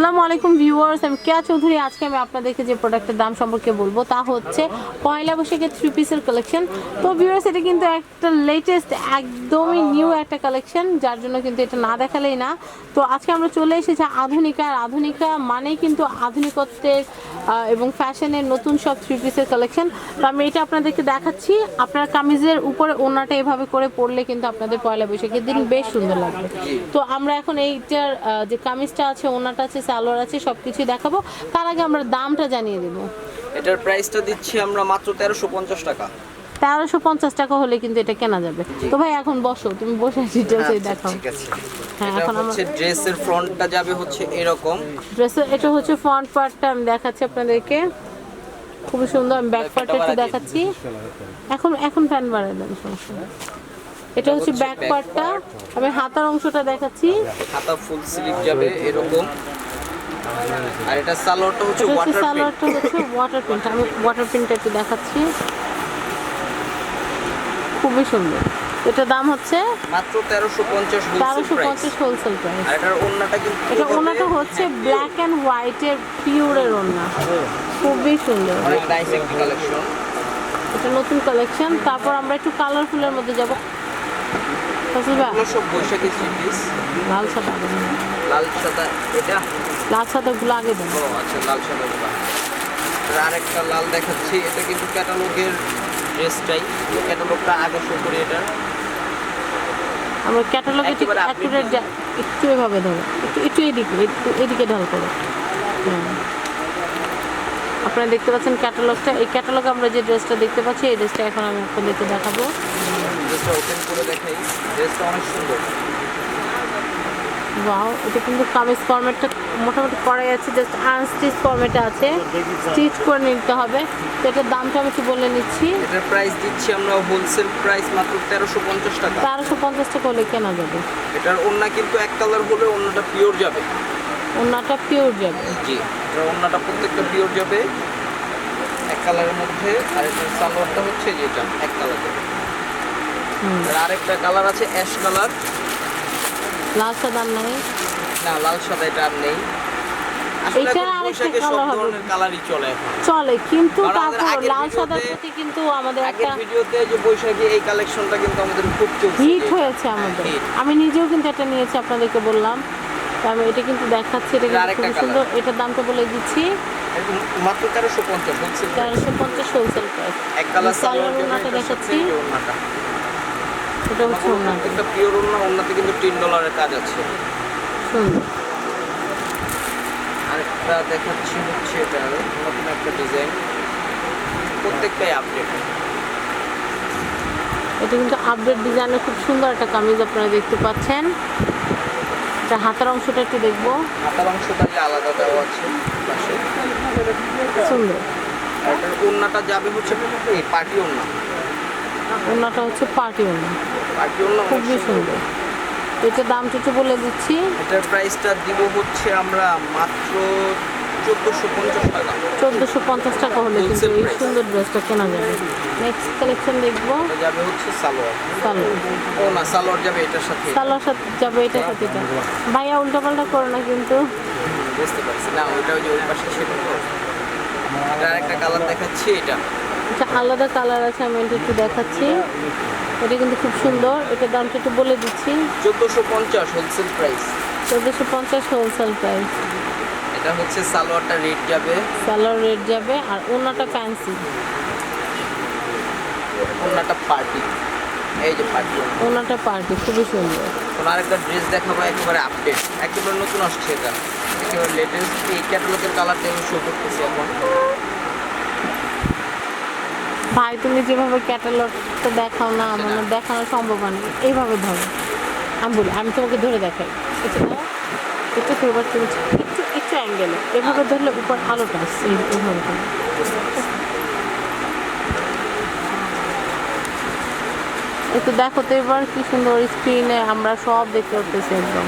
আসসালামু আলাইকুম ভিউয়ার্স, আমি কেয়া চৌধুরী। আজকে আমি আপনাদেরকে যে প্রোডাক্টের দাম সম্পর্কে বলব, তা হচ্ছে পয়লা বৈশাখের থ্রি পিসের কালেকশন তো ভিউয়ার্স, এটা কিন্তু একটা লেটেস্ট একদমই নিউ একটা কালেকশন যার জন্য কিন্তু এটা না দেখালেই না। তো আজকে আমরা চলে এসেছি আধুনিকা আর আধুনিকা মানেই কিন্তু আধুনিকত্বের এবং ফ্যাশনের নতুন সব থ্রি পিসের কালেকশন তো আমি এটা আপনাদেরকে দেখাচ্ছি। আপনার কামিজের উপরে ওনাটা এভাবে করে পরলে কিন্তু আপনাদের পয়লা বৈশাখের দিন বেশ সুন্দর লাগবে। তো আমরা এখন এইটার যে কামিজটা আছে ওনাটা আছে সালোয়ার আছে সব কিছুই দেখাবো। তার আগে আমরা দামটা জানিয়ে দেবো। এটার প্রাইসটা দিচ্ছি আমরা মাত্র তেরোশো পঞ্চাশ টাকা। তেরোশো পঞ্চাশ টাকা হলে কিন্তু এটা কেনা যাবে। তো ভাই এখন বসো তুমি বসে ডিটেলস আচ্ছা, দেখাও। ঠিক আছে। হ্যাঁ, এখন হচ্ছে ড্রেসের ফ্রন্টটা যাবে হচ্ছে এরকম। ড্রেসের এটা হচ্ছে ফ্রন্ট পার্টটা আমি দেখাচ্ছি আপনাদেরকে। খুবই সুন্দর আমি ব্যাক পার্টটা একটু দেখাচ্ছি। এখন এখন ফ্যান বাড়াই দেন সমস্যা এটা হচ্ছে ব্যাক পার্টটা আমি হাতার অংশটা দেখাচ্ছি। হাতা ফুল স্লিভ যাবে এরকম। আর এটা সালোয়ারটা হচ্ছে ওয়াটার সালোয়ারটা হচ্ছে ওয়াটার প্রিন্ট আমি ওয়াটার প্রিন্টটা একটু দেখাচ্ছি। খুবই সুন্দর। এটার দাম হচ্ছে মাত্র তেরোশো পঞ্চাশ তেরোশো প্রাইস পঞ্চাশ হোলসেল প্রাইস আর এটার ওন্নাটা কিন্তু এটা ওনাটা হচ্ছে ব্ল্যাক অ্যান্ড হোয়াইটের পিওরের ওনা খুবই সুন্দর। অনেক নাইস একটি কালেকশন এটা নতুন কালেকশন তারপর আমরা একটু কালারফুলের মধ্যে যাব। ফাসিল সব বৈশাখী থ্রি লাল সাদা লাল সাদা এটা? লাল সাদাগুলো আগে দেন। ও আচ্ছা লাল সাদা গুলা আর একটা লাল দেখাচ্ছি। এটা কিন্তু ক্যাটালগের ড্রেসটাই ক্যাটালগটা আগে শো করি এটা। আমরা ক্যাটালগে ঠিক অ্যাকুরেট একটু এভাবে ধরো একটু একটু এদিকে একটু এদিকে ঢাল করো। আপনারা দেখতে পাচ্ছেন ক্যাটালগটা এই ক্যাটালগে আমরা যে ড্রেসটা দেখতে পাচ্ছি এই ড্রেসটা এখন আমি আপনাদেরকে দেখাবো। ড্রেসটা ওপেন করে দেখাই। ড্রেসটা অনেক সুন্দর। ওয়াও এটা কিন্তু কামিজ ফরম্যাটটা মোটামুটি করা যাচ্ছে জাস্ট আনস্টিচ ফরম্যাটে আছে। স্টিচ করে নিতে হবে। তো এটার দামটা আমি একটু বলে নিচ্ছি। এটার প্রাইস দিচ্ছি আমরা হোলসেল প্রাইস মাত্র তেরোশো পঞ্চাশ টাকা। তেরোশো পঞ্চাশ টাকা হলে কেনা যাবে। এটার ওন্না কিন্তু এক কালার হলে অন্যটা পিওর যাবে। ওনাটা পিওর যাবে। জি এটার ওন্নাটা প্রত্যেকটা পিওর যাবে। এক কালারের মধ্যে আর এটার সালোয়ারটা হচ্ছে যেটা এক কালার যাবে আর আরেকটা কালার আছে অ্যাশ কালার লাল সাদা নাই? না লাল সাদা এটা আর নেই। আরেকটা হবে। কালারই চলে এখন। চলে কিন্তু তারপর লাল সাদার ভিডিওতে- প্রতি কিন্তু আমাদের একটা ভিডিওতে যে বৈশাখী এই কালেকশনটা কিন্তু আমাদের খুব হিট হয়েছে হ্যাঁ, আমাদের। আমি নিজেও কিন্তু এটা নিয়েছি আপনাদেরকে বললাম। তো আমি এটা কিন্তু দেখাচ্ছি এটা কিন্তু খুব সুন্দর। এটার দামটা বলে দিচ্ছি। মাত্র তেরোশো পঞ্চাশ হোলসেল তেরোশো পঞ্চাশ হোলসেল প্রাইস এক কালার সালোয়ার সালোয়ার ওনাটা দেখাচ্ছি। এটা হচ্ছে ওনাটা প্রত্যেকটা পিওর ওনা ওনাতে কিন্তু তিন ডলারের কাজ আছে। সুন্দর। আরেকটা দেখাচ্ছি হচ্ছে এটা নতুন একটা ডিজাইন প্রত্যেকটাই আপডেট এটা কিন্তু আপডেট ডিজাইনের খুব সুন্দর একটা কামিজ আপনারা দেখতে পাচ্ছেন। এটা হাতের অংশটা একটু দেখব। হাতার অংশটা আলাদা দেওয়া আছে সুন্দর। আর এটার যাবে হচ্ছে এই পার্টি ওন্না ওনাটা হচ্ছে পার্টি ওনা। খুবই সুন্দর। এটা দামটা একটু বলে দিচ্ছি। এটার প্রাইসটা দিব হচ্ছে আমরা মাত্র চোদ্দোশো পঞ্চাশ টাকা। চোদ্দোশো পঞ্চাশ টাকা হলে কিন্তু এই সুন্দর ড্রেসটা কেনা যাবে। নেক্সট কালেকশন দেখব। যাবে হচ্ছে সালোয়ার। সালোয়ার। ও না সালোয়ার যাবে এটার সাথে। সালোয়ার সাথে যাবে এটার সাথে ভাইয়া উল্টাপাল্টা করো না কিন্তু। বুঝতে পারছি। না ওইটা ওই যে ওই পাশে সেটা একটা কালার দেখাচ্ছি এটা। আলাদা কালার আছে আমি এটা একটু দেখাচ্ছি। এটা কিন্তু খুব সুন্দর। এটার দামটা একটু বলে দিচ্ছি। চোদ্দোশো পঞ্চাশ হোলসেল প্রাইস চোদ্দোশো পঞ্চাশ হোলসেল প্রাইস এটা হচ্ছে সালোয়ারটা রেট যাবে। সালোয়ার রেট যাবে আর ওনাটা ফ্যান্সি অন্যটা পার্টি। এই যে পার্টি। ওনাটা পার্টি খুবই সুন্দর। এখন আরেকটা ড্রেস দেখাবো একেবারে আপডেট একেবারে নতুন আসছে এটা। একেবারে লেটেস্ট এই ক্যাটালগের কালারটা আমি শো করতেছি এখন। ভাই, তুমি যেভাবে ক্যাটালগটা দেখাও না আমার না দেখানো সম্ভব না এইভাবে ধরো। আমি বলি, আমি তোমাকে ধরে দেখাই। এটা দাও একটু তুমি একটু একটু অ্যাঙ্গেলে এভাবে ধরলে উপর আলোটা আসছে এইভাবে। একটু দেখো তো এবার কি সুন্দর স্ক্রিনে আমরা সব দেখতে পাচ্ছি একদম।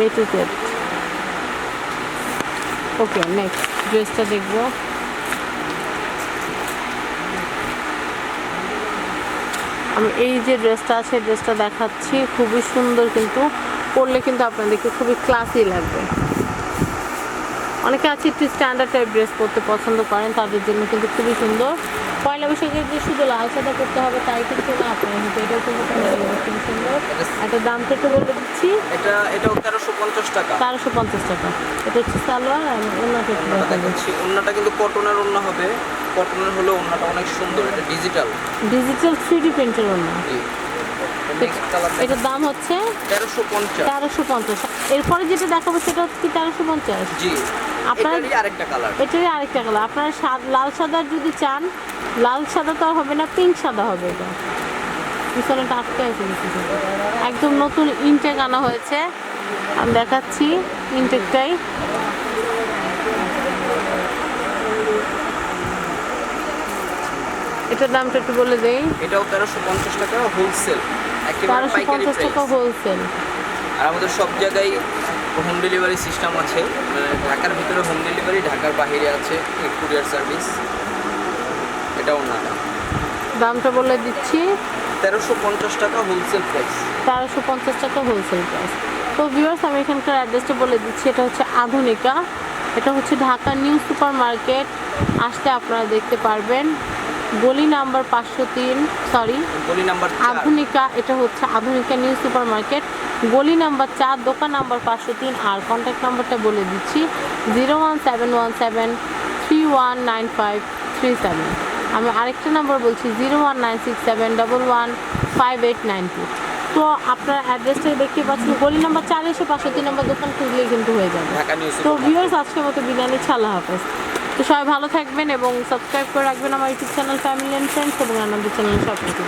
এই টু ওকে নেক্সট ড্রেসটা দেখব। আমি এই যে ড্রেসটা আছে ড্রেসটা দেখাচ্ছি। খুবই সুন্দর কিন্তু। পরলে কিন্তু আপনাদেরকে খুবই ক্লাসি লাগবে। অনেকে আছে একটু স্ট্যান্ডার্ড টাইপ ড্রেস পরতে পছন্দ করেন, তাদের জন্য কিন্তু খুবই সুন্দর। পয়লা বৈশাখের যে শুধু লাল সাদা করতে হবে, তাই কিন্তু না, আপনারা কিন্তু এটাও কিন্তু খুবই সুন্দর। একটা দামটা একটু বলে দিচ্ছি। এটা এটাও তেরোশো পঞ্চাশ টাকা। তেরোশো পঞ্চাশ টাকা। এটা হচ্ছে সালোয়ার দেখাবো দেখাচ্ছি ওন্নাটা কিন্তু কটনের ওন্না হবে। কটনের হলে ওন্নাটা অনেক সুন্দর। এটা ডিজিটাল ডিজিটাল থ্রি ডি প্রিন্টের কালার এটার দাম হচ্ছে তেরোশো পঞ্চাশ। তেরোশো পঞ্চাশ। এরপরে যেটা দেখাবো সেটা হচ্ছে তেরোশো পঞ্চাশ। জি। আপনার- আরেকটা কালার এটারই আরেকটা কালার আপনারা লাল সাদার যদি চান লাল সাদা তো হবে না পিঙ্ক সাদা হবে এটা। পিছনে আটকে আছে একদম নতুন ইনটেক আনা হয়েছে। আমি দেখাচ্ছি ইনটেকটাই এটার দামটা একটু বলে দেই। এটাও তেরোশো পঞ্চাশ টাকা হোলসেল তেরোশো পঞ্চাশ টাকা হোলসেল আর আমাদের সব জায়গায় হোম ডেলিভারি সিস্টেম আছে। মানে ঢাকার ভিতরে হোম ডেলিভারি ঢাকার বাইরে আছে কুরিয়ার সার্ভিস এটা ওনাটা দামটা বলে দিচ্ছি। তেরোশো পঞ্চাশ টাকা হোলসেল প্রাইস তেরোশো পঞ্চাশ টাকা হোলসেল প্রাইস তো ভিউয়ার্স আমি এখানকার অ্যাড্রেসটা বলে দিচ্ছি এটা হচ্ছে আধুনিকা। এটা হচ্ছে ঢাকা নিউ সুপার মার্কেট আসতে আপনারা দেখতে পারবেন। গলি নাম্বার পাঁচশো তিন সরি গলি নাম্বার আধুনিকা এটা হচ্ছে আধুনিকা নিউ সুপার মার্কেট গলি নাম্বার চার দোকান নাম্বার পাঁচশো তিন আর কন্ট্যাক্ট নাম্বারটা বলে দিচ্ছি zero one seven one seven three one nine five three seven আমি আরেকটা নাম্বার বলছি zero one nine six seven double one five eight nine two তো আপনার অ্যাড্রেসটা দেখতে পাচ্ছেন গলি নাম্বার চার এসে পাঁচশো তিন নম্বর দোকান খুঁজলেই কিন্তু হয়ে যাবে। তো ভিউয়ার্স আজকের মতো বিরিয়ানি ছালা হাফেজ। তো সবাই ভালো থাকবেন এবং সাবস্ক্রাইব করে রাখবেন আমার YouTube channel family and friends এবং আনন্দ চ্যানেল সব কিছু